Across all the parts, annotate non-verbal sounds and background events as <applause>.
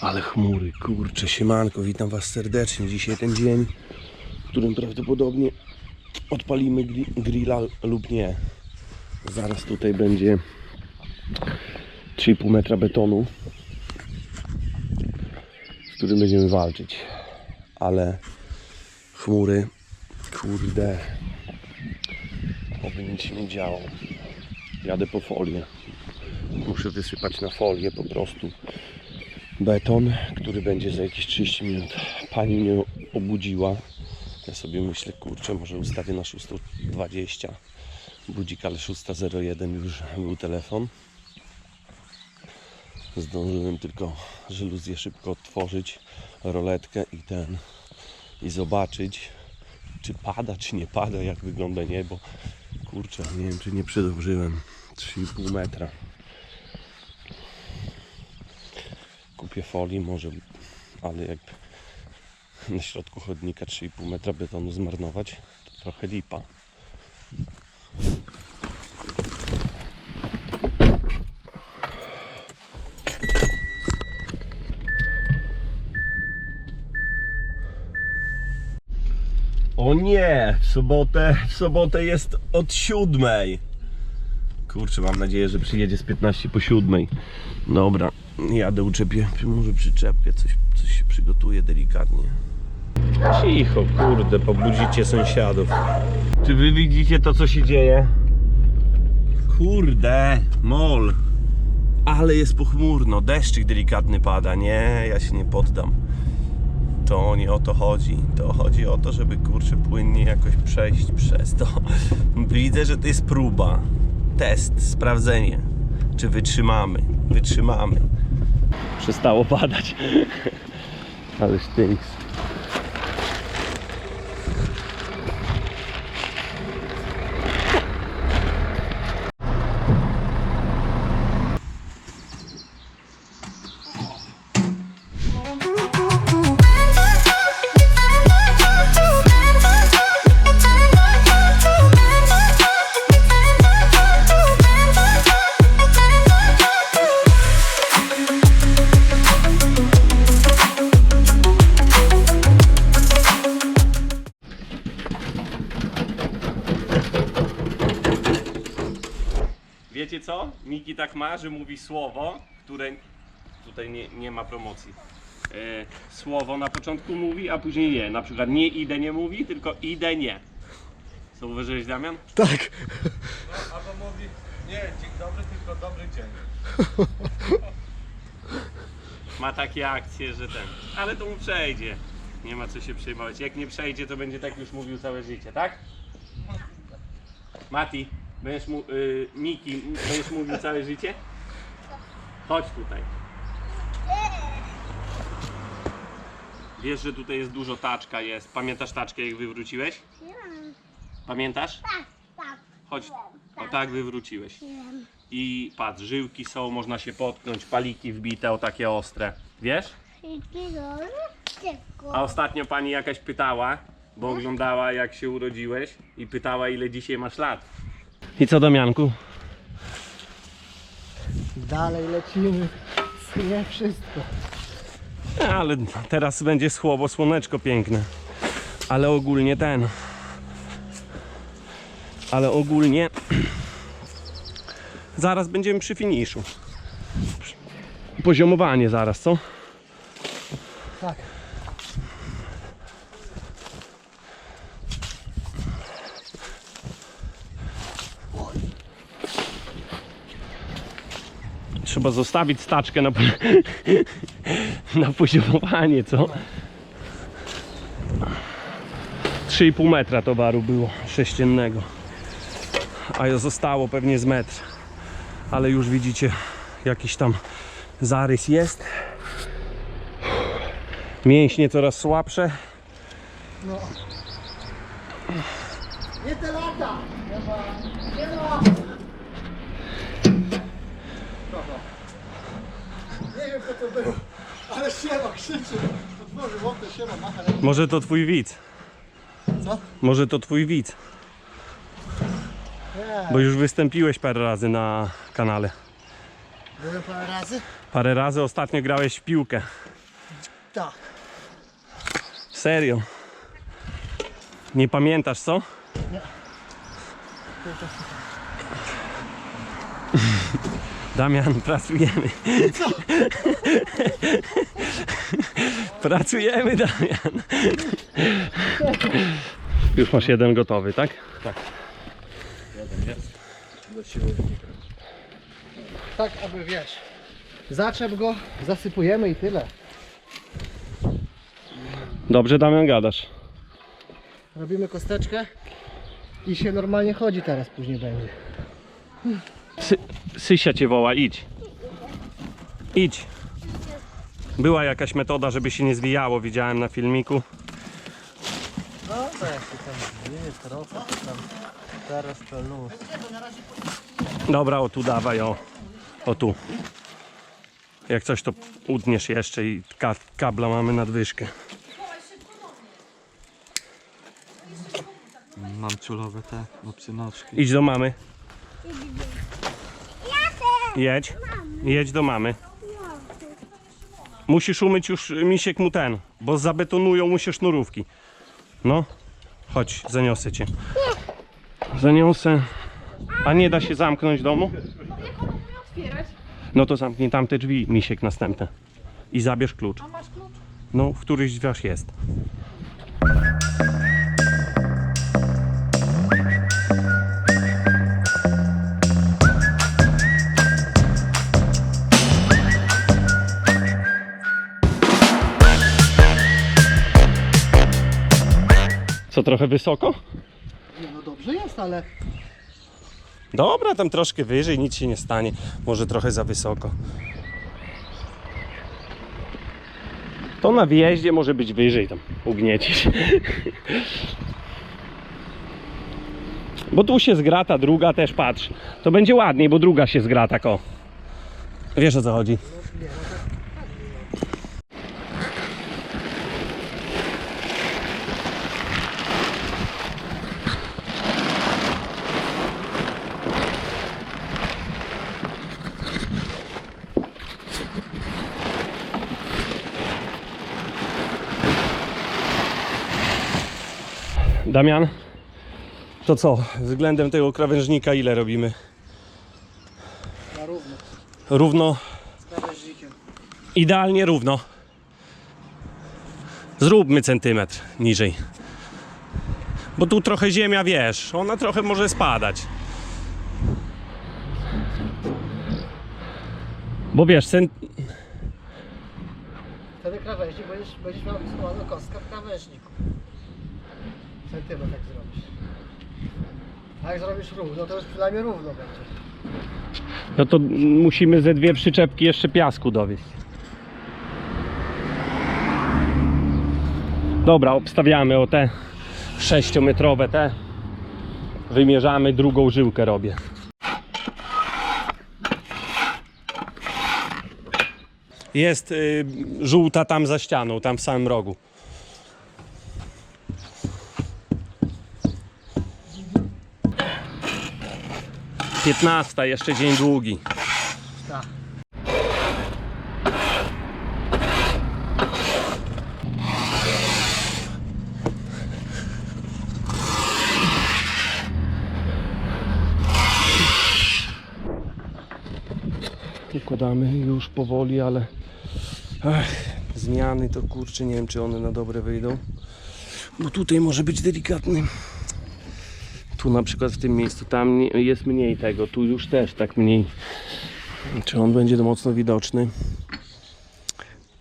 Ale chmury, kurczę, siemanko, witam Was serdecznie. Dzisiaj ten dzień, w którym prawdopodobnie odpalimy gri- grilla lub nie. Zaraz tutaj będzie 3,5 metra betonu, z którym będziemy walczyć. Ale chmury, kurde, oby nic się nie działo. Jadę po folię. Muszę wysypać na folię po prostu beton, który będzie za jakieś 30 minut. Pani mnie obudziła. Ja sobie myślę, kurczę, może ustawię na 6.20. Budzik, ale 6.01 już był telefon. Zdążyłem tylko żaluzję szybko otworzyć, roletkę i ten i zobaczyć, czy pada, czy nie pada, jak wygląda niebo. Kurczę, nie wiem, czy nie przedobrzyłem. 3,5 metra. Kupię folii może, ale jak na środku chodnika 3,5 metra betonu zmarnować, to trochę lipa. O nie, w sobotę, w sobotę jest od siódmej. Kurczę, mam nadzieję, że przyjedzie z 15 po siódmej. Dobra, jadę uczepię, może przyczepkę, coś, coś się przygotuje delikatnie. Cicho, kurde, pobudzicie sąsiadów. Czy wy widzicie to, co się dzieje? Kurde, mol. Ale jest pochmurno, deszczyk delikatny pada. Nie, ja się nie poddam. To nie o to chodzi. To chodzi o to, żeby kurczę płynnie jakoś przejść przez to. <laughs> Widzę, że to jest próba. Test, sprawdzenie. Czy wytrzymamy? Wytrzymamy. Przestało padać. Ale sztynks. Co? Miki tak ma, że mówi słowo, które tutaj nie, nie ma promocji. E, słowo na początku mówi, a później nie. Na przykład nie idę nie mówi, tylko idę nie. Co uważałeś Damian? Tak. Albo mówi, nie, dzień dobry, tylko dobry dzień. Ma takie akcje, że ten. Ale to mu przejdzie. Nie ma co się przejmować. Jak nie przejdzie, to będzie tak już mówił całe życie, tak? Mati, będziesz mu, y, Miki, będziesz mówił całe życie? Chodź tutaj. Wiesz, że tutaj jest dużo taczka jest. Pamiętasz taczkę jak wywróciłeś? Pamiętasz? Tak, tak. Chodź. O tak wywróciłeś. I patrz, żyłki są, można się potknąć, paliki wbite o takie ostre. Wiesz? A ostatnio pani jakaś pytała, bo oglądała jak się urodziłeś i pytała ile dzisiaj masz lat. I co Damianku? Dalej lecimy. Nie wszystko. Ale teraz będzie słowo, słoneczko piękne. Ale ogólnie ten. Ale ogólnie <clears throat> zaraz będziemy przy finiszu. Poziomowanie zaraz, co? Tak. Trzeba zostawić staczkę na, <laughs> na poziomowanie, co? 3,5 metra towaru było sześciennego. A zostało pewnie z metr. Ale już widzicie, jakiś tam zarys jest. Mięśnie coraz słabsze. No. Nie te lata. To było. Ale siema krzyczy. Siema, macha ręką. Może to twój widz. Co? Może to twój widz. Nie. Bo już wystąpiłeś parę razy na kanale. Byłem parę razy? Parę razy ostatnio grałeś w piłkę. Tak. Serio. Nie pamiętasz co? Damian, pracujemy. <laughs> pracujemy, Damian. Już masz jeden gotowy, tak? Tak, aby wiesz. Zaczep go, zasypujemy i tyle. Dobrze, Damian, gadasz. Robimy kosteczkę i się normalnie chodzi teraz później będzie. Sy Sysia cię woła, idź. Idź. Była jakaś metoda, żeby się nie zwijało, widziałem na filmiku. No to jak się tam jest trochę, to tam teraz to luz. Dobra, o tu dawaj, o. O tu. Jak coś to utniesz jeszcze i ka kabla mamy nadwyżkę. Mam ciulowe te obcynoczki. Idź do mamy. Jedź. Jedź do mamy. Musisz umyć już misiek mu ten, bo zabetonują mu się sznurówki. No, chodź, zaniosę cię. Zaniosę. A nie da się zamknąć domu? No to zamknij tamte drzwi, misiek następne. I zabierz klucz. A masz klucz? No, w któryś drzwiach jest. Trochę wysoko? Nie, no dobrze jest, ale Dobra, tam troszkę wyżej, nic się nie stanie. Może trochę za wysoko. To na wjeździe może być wyżej, tam ugniecisz. Bo tu się zgrata, druga też patrz. To będzie ładniej, bo druga się zgra tak o. Wiesz o co chodzi? Damian, to co? Względem tego krawężnika ile robimy? na równo. Równo, Z krawężnikiem. idealnie równo. Zróbmy centymetr niżej. Bo tu trochę ziemia, wiesz, ona trochę może spadać. Bo wiesz, cent... Wtedy krawężnik będziesz, będziesz miał kostkę w krawężniku. Centymetr jak zrobisz. A jak zrobisz równo, to już przynajmniej równo będzie. no to musimy ze dwie przyczepki jeszcze piasku dowieść. Dobra, obstawiamy o te sześciometrowe te. Wymierzamy, drugą żyłkę robię. Jest y, żółta tam za ścianą, tam w samym rogu. Piętnasta, jeszcze dzień długi. Tak. Układamy już powoli, ale Ech, zmiany to kurczę, nie wiem czy one na dobre wyjdą. Bo tutaj może być delikatny. Tu na przykład w tym miejscu, tam jest mniej tego, tu już też tak mniej. Czy on będzie mocno widoczny?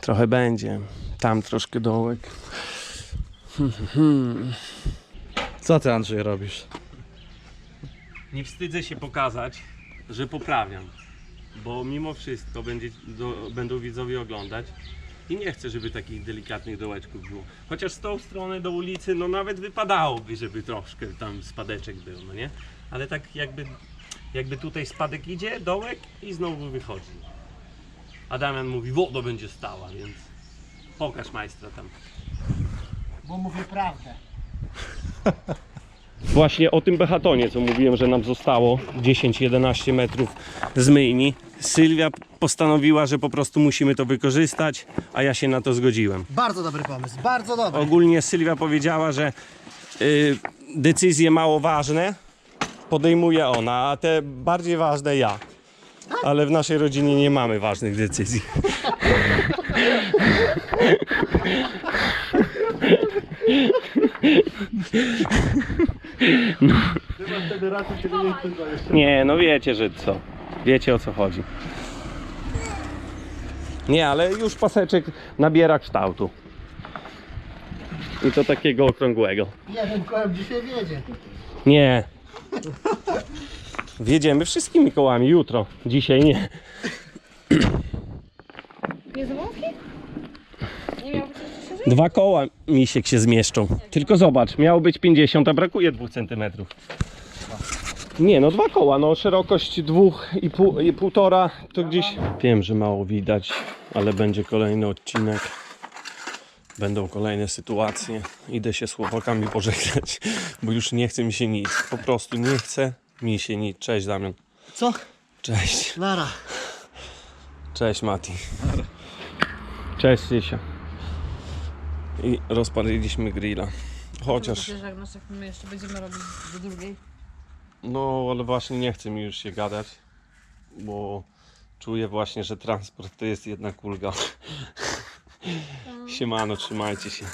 Trochę będzie. Tam troszkę dołek. Co ty Andrzej robisz? Nie wstydzę się pokazać, że poprawiam. Bo mimo wszystko będzie, do, będą widzowie oglądać. I nie chcę, żeby takich delikatnych dołeczków było. Chociaż z tą strony do ulicy, no nawet wypadałoby, żeby troszkę tam spadeczek był, no nie? Ale tak jakby, jakby tutaj spadek idzie, dołek i znowu wychodzi. A Damian mówi, woda będzie stała, więc pokaż majstra tam. Bo mówię prawdę. <laughs> Właśnie o tym behatonie, co mówiłem, że nam zostało 10-11 metrów z myjni. Sylwia postanowiła, że po prostu musimy to wykorzystać, a ja się na to zgodziłem. Bardzo dobry pomysł, bardzo dobry. Ogólnie Sylwia powiedziała, że y, decyzje mało ważne podejmuje ona, a te bardziej ważne ja. Ale w naszej rodzinie nie mamy ważnych decyzji. <laughs> Jeszcze. Nie, no wiecie, że co. Wiecie o co chodzi. Nie, ale już paseczek nabiera kształtu. I to takiego okrągłego. Jeden kołem dzisiaj wiedzie. Nie. Wjedziemy wszystkimi kołami jutro. Dzisiaj nie. Nie zamówki? Nie miał być jeszcze szerzej? Dwa koła misiek się zmieszczą. Tylko zobacz, miało być 50, a brakuje 2 cm. Nie, no dwa koła, no szerokość dwóch i, pół, i półtora to gdzieś... Wiem, że mało widać, ale będzie kolejny odcinek. Będą kolejne sytuacje. Idę się z chłopakami pożegnać, bo już nie chce mi się nic. Po prostu nie chce mi się nic. Cześć Damian. Co? Cześć. Nara. Cześć Mati. Cześć Sysia. I rozpaliliśmy grilla. Chociaż, Myślę, że jak my jeszcze będziemy robić do drugiej. No ale właśnie nie chce mi już się gadać, bo czuję właśnie, że transport to jest jednak ulga. Siemano, trzymajcie się.